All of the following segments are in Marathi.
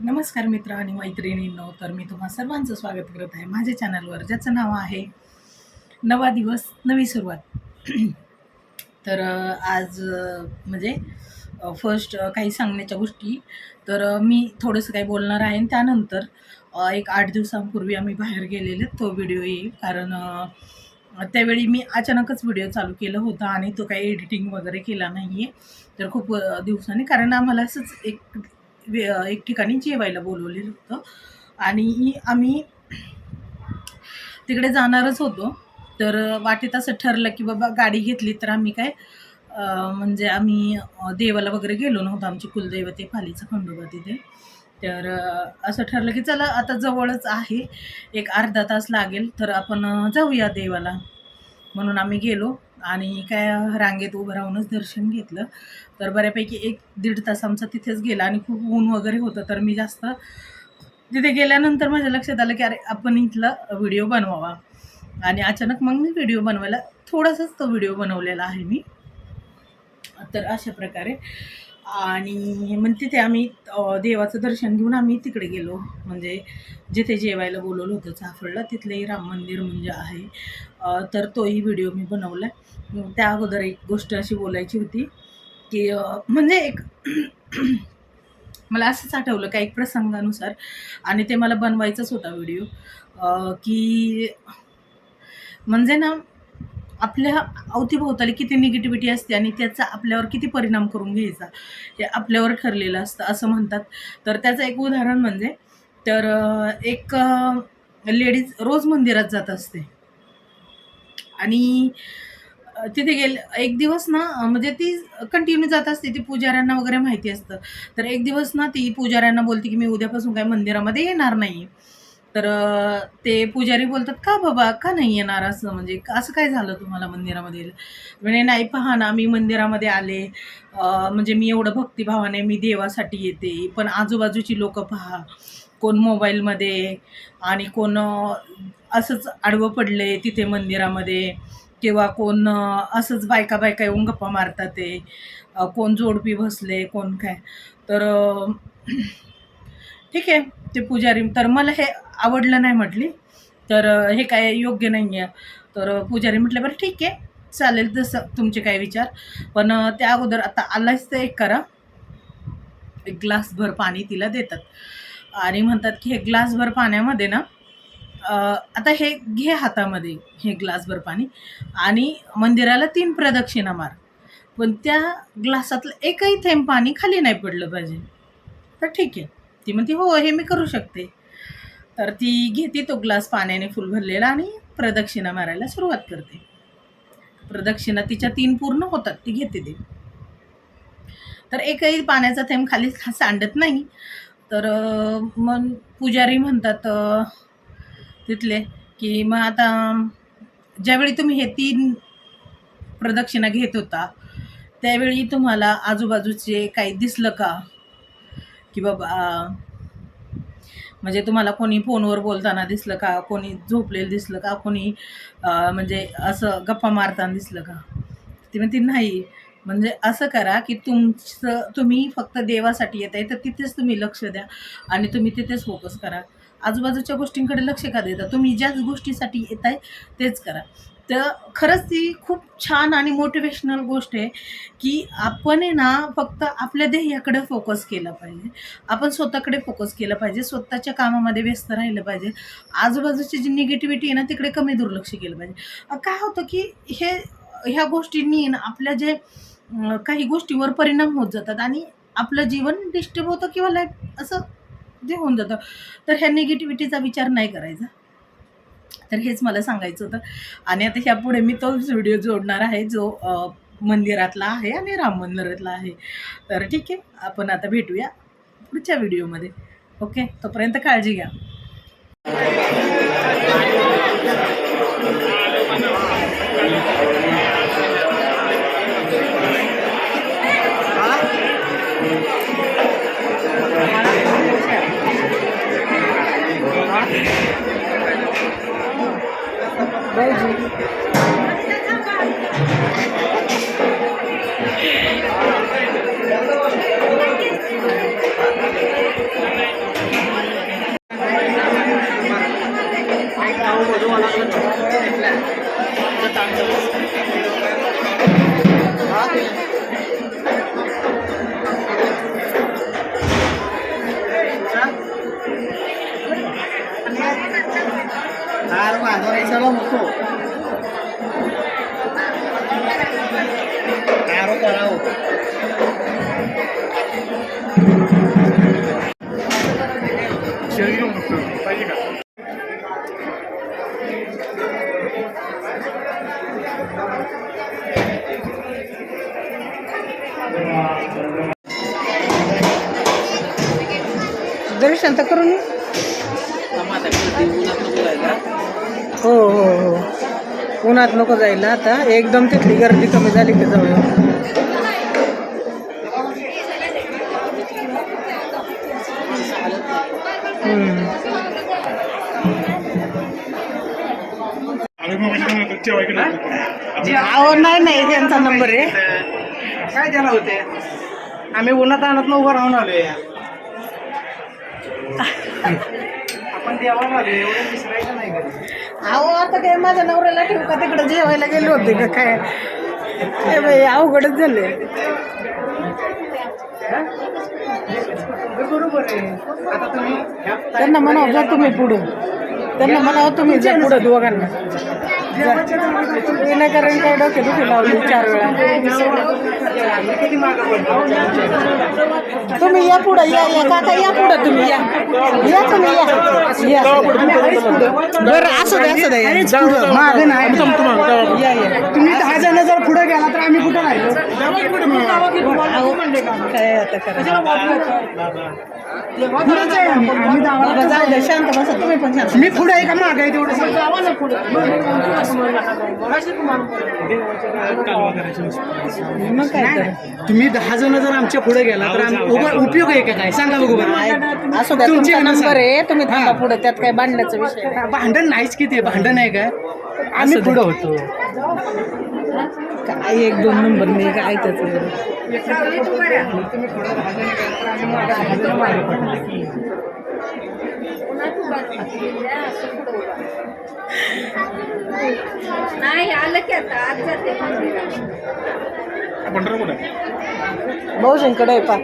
नमस्कार मित्र आणि मैत्रिणींनो तर मी तुम्हा सर्वांचं स्वागत करत आहे माझ्या चॅनलवर ज्याचं नाव आहे नवा दिवस नवी सुरुवात. तर आज म्हणजे फर्स्ट काही सांगण्याच्या गोष्टी. तर मी थोडंसं काही बोलणार आहे आणि त्यानंतर एक आठ दिवसांपूर्वी आम्ही बाहेर गेलेले तो व्हिडिओ येईल. कारण त्यावेळी मी अचानकच व्हिडिओ चालू केला होता आणि तो काही एडिटिंग वगैरे केला नाही आहे तर खूप दिवसांनी कारण आम्हाला असंच एक वे- एक ठिकाणी जेवायला बोलवलेलं होतं. आणि आम्ही तिकडे जाणारच होतो. तर वाटेत असं ठरलं की बाबा गाडी घेतली तर आम्ही काय म्हणजे आम्ही देवाला वगैरे गेलो नव्हतो. आमची कुलदैवते पालीचं खंडोबा तिथे. तर असं ठरलं की चला आता जवळच आहे. एक अर्धा तास लागेल तर आपण जाऊया देवाला. म्हणून आम्ही गेलो. आणि काय रांगेत उभं राहूनच दर्शन घेतलं. तर बऱ्यापैकी एक दीड तास आमचा तिथेच गेला आणि खूप ऊन वगैरे होतं. तर मी जास्त तिथे गेल्यानंतर माझ्या लक्षात आलं की अरे आपण इथला व्हिडिओ बनवावा. आणि अचानक मग मी व्हिडिओ बनवायला थोडासाच तो व्हिडिओ बनवलेला आहे मी. तर अशा प्रकारे आणि मग तिथे आम्ही देवाचं दर्शन घेऊन आम्ही तिकडे गेलो. म्हणजे जिथे जेवायला बोलवलं होतं चाफळला तिथलेही राम मंदिर म्हणजे आहे. तर तोही व्हिडिओ मी बनवला आहे त्या अगोदर एक गोष्ट अशी बोलायची होती की म्हणजे एक मला असंच आठवलं का एक प्रसंगानुसार आणि ते मला बनवायचाच होता व्हिडिओ. की म्हणजे ना आपल्या अवतीभोवताली किती निगेटिव्हिटी असते आणि त्याचा आपल्यावर किती परिणाम करून घ्यायचा हे आपल्यावर ठरलेलं असतं असं म्हणतात. तर त्याचं एक उदाहरण म्हणजे तर एक लेडीज रोज मंदिरात जात असते. आणि तिथे गेल एक दिवस ना म्हणजे ती कंटिन्यू जात असते ती पुजाऱ्यांना वगैरे माहिती असतं. तर एक दिवस ना ती पुजाऱ्यांना बोलते की मी उद्यापासून काय मंदिरामध्ये येणार नाही तर ते पुजारी बोलतात का बाबा? का नाही येणार असं? म्हणजे असं काय झालं तुम्हाला मंदिरामध्ये? म्हणजे म्हणे नाही पहा ना मी मंदिरामध्ये आले. म्हणजे मी एवढं भक्तिभावाने मी देवासाठी येते. पण आजूबाजूची लोक पहा. कोण मोबाईलमध्ये आणि कोण असंच आडवं पडले तिथे मंदिरामध्ये किंवा कोण असंच बायका बायका येऊन गप्पा मारतात ते. कोण जोडपी बसले कोण काय? तर ठीक आहे. ते पुजारी तर मला हे आवडलं नाही म्हटली. तर हे काय योग्य नाही आहे तर पुजारी म्हटलं बरं ठीक आहे. चालेल जसं तुमचे काय विचार. पण त्या अगोदर आता आलाच तर एक करा. एक ग्लासभर पाणी तिला देतात. आणि म्हणतात की हे ग्लासभर पाण्यामध्ये ना आता हे घे हातामध्ये हे ग्लासभर पाणी. आणि मंदिराला तीन प्रदक्षिणा मार. पण त्या ग्लासातलं एकही थेंब पाणी खाली नाही पडलं पाहिजे. तर ठीक आहे. ती म्हणते हो हे मी करू शकते. तर ती घेते तो ग्लास पाण्याने फुल भरलेला आणि प्रदक्षिणा मारायला सुरुवात करते. प्रदक्षिणा तिच्या तीन पूर्ण होतात ती घेते ते. तर एकही पाण्याचा थेंब खाली सांडत नाही. तर मग पुजारी म्हणतात तिथले की मग आता ज्यावेळी तुम्ही हे तीन प्रदक्षिणा घेत होता त्यावेळी तुम्हाला आजूबाजूचे काही दिसलं का? की बाबा म्हणजे तुम्हाला कोणी फोनवर बोलताना दिसलं का? कोणी झोपलेलं दिसलं का? कोणी म्हणजे असं गप्पा मारताना दिसलं का? ती म्हणते नाही. म्हणजे असं करा की तुमचं तुम्ही फक्त देवासाठी येत आहे तर तिथेच तुम्ही लक्ष द्या आणि तुम्ही तिथेच फोकस करा. आजूबाजूच्या गोष्टींकडे लक्ष का देता? तुम्ही ज्याच गोष्टीसाठी येत आहे तेच करा. तर खरंच ती खूप छान आणि मोटिवेशनल गोष्ट आहे की आपण आहे ना फक्त आपल्या ध्येयाकडे फोकस केलं पाहिजे. आपण स्वतःकडे फोकस केलं पाहिजे. स्वतःच्या कामामध्ये व्यस्त राहिलं पाहिजे. आजूबाजूची जी निगेटिव्हिटी आहे ना तिकडे कमी दुर्लक्ष केलं पाहिजे. काय होतं की हे ह्या गोष्टींनी ना आपल्या जे काही गोष्टीवर परिणाम होत जातात आणि आपलं जीवन डिस्टर्ब होतं किंवा लाईफ असं जे होऊन जातं तर ह्या निगेटिव्हिटीचा विचार नाही करायचा. तर हेच मला सांगायचं होतं. आणि आता ह्यापुढे मी तोच व्हिडिओ जोडणार आहे जो मंदिरातला आहे आणि राम मंदिरातला आहे. तर ठीक आहे आपण आता भेटूया पुढच्या व्हिडिओमध्ये ओके तोपर्यंत काळजी घ्या. রোজই Claro, adoro ese lomo, दर्शन तर करून हो हो हो. उन्हात नको जायला आता. एकदम तिथली गर्दी कमी झाली की जाऊया हम्म. अहो नाही नाही त्यांचा नंबर आहे. काय त्याला होते? आम्ही उन्हात आणत उभं राहून आलोय. आपण देवाला आलो एवढं विसरायचं नाही कधी अहो आता काय माझ्या नवऱ्याला ठेवू का? तिकडे जेवायला गेले होते का काय? अवघडच झाले. बरोबर आहे. त्यांना म्हणावं जा तुम्ही पुढं. त्यांना म्हणावं तुम्ही जा पुढं दोघांना. विनाकारण काय डोके लावली चार वेळा तुम्ही या पुढं या या. काका या पुढं तुम्ही या. या तुम्ही या. या. बरं असं द्या असं द्या मागं नाही. या या. तुम्ही दहा जण जर पुढे गेला तर आम्ही कुठं राहिलो? काय आता करा मी पुढे आहे का मागे आहे तेवढं. मग काय तर? तुम्ही दहा जण जर आमच्या पुढे गेला तर आम्ही उभं- उपयोग आहे का काय? सांगा बघू बरं. असू द्या तुमची. नंबर आहे तुम्ही थांबा. पुढे त्यात काय भांडण्याचा विषय नाही. भांडण नाहीच किती भांडण आहे काय आम्ही पुढे होतो. काय एक दोन नंबर मी काय त्याचं नाही आलं की आता. आज जाते. भाऊजींकडे आहे पा.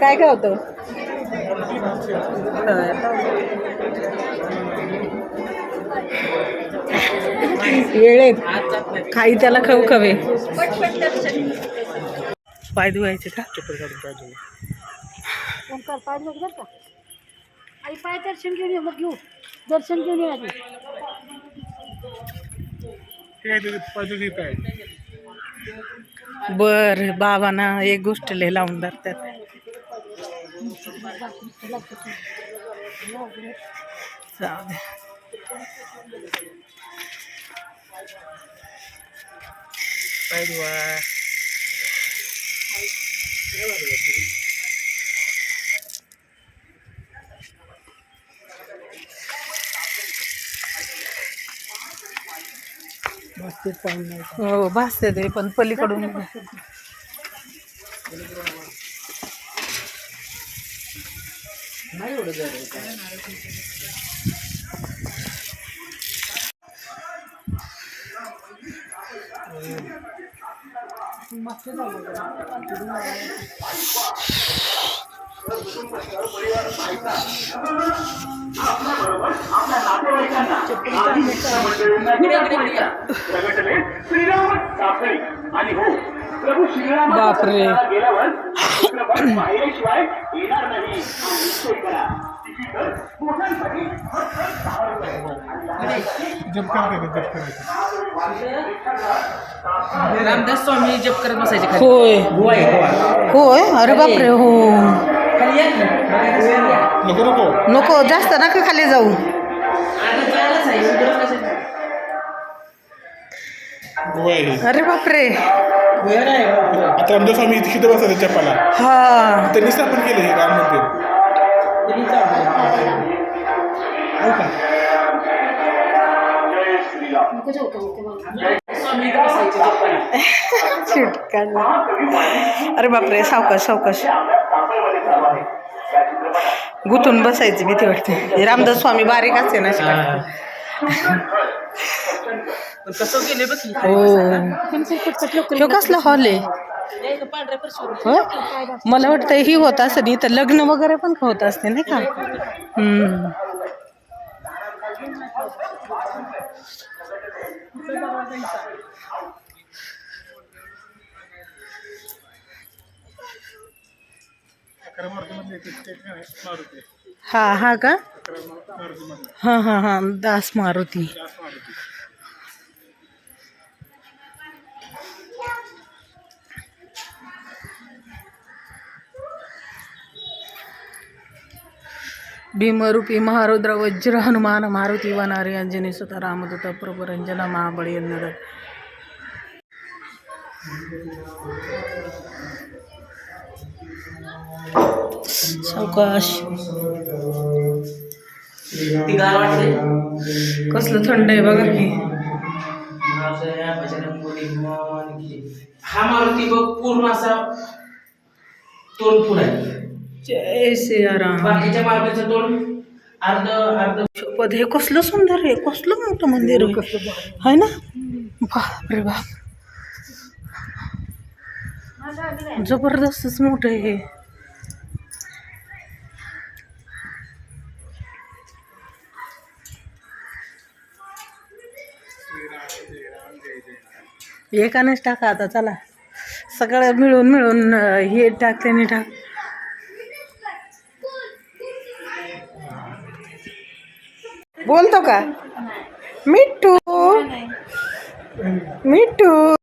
काय काय होतं वेळेत खाई त्याला खाऊ खवे. पाय धुवायचे का ओंकार पाय नको बरं का? आई पाय दर्शन घेऊन ये मग घेऊ. दर्शन घेऊन ये आधी. बर बाबांना एक गोष्ट लय लावून धरतात. जाऊ दे हो भासते ते पण पलीकडून. बापरे। रामदास स्वामी जप करत बसायचे खाली। होय। गोवा आहे गोवा होय? अरे बापरे हो। खाली या की. नको जास्त नका खाली जाऊ? अरे बापरे. आता आमच्या स्वामी तिथे बसतात चप्पाला हा त्यांनी स्थापन केले हे राम मंदिर अरे बापरे सावकाश सावकाश गुतून बसायची भीती वाटते. रामदास स्वामी बारीक असते ना कसं हो? कसला हॉल आहे? हो? मला वाटतं ही होत असं नाही तर लग्न वगैरे पण होत असते नाही का? हम्म. हा हा का हां हां हां दास मारुती भीमरूपी महारुद्र वज्र हनुमान मारुती वनारी अंजनी सुत रामदूत प्रभुरंजना महाबळी अन्नदत्त सावकाश. कसलं थंड आहे बघा की हा मारुती बघ पूर्ण असा तोंड फुल आहे. जय सियाराम. बाकीच्या मारुतीचं तोंड अर्ध हे कसलं सुंदर आहे कसलं मोठं मंदिर आहे. है ना? बाप रे बाप. जबरदस्तच मोठं आहे हे. एकानेच टाका आता चला. सगळं मिळून मिळून हे टाक त्याने टाक. बोलतो का? मिठू मिठू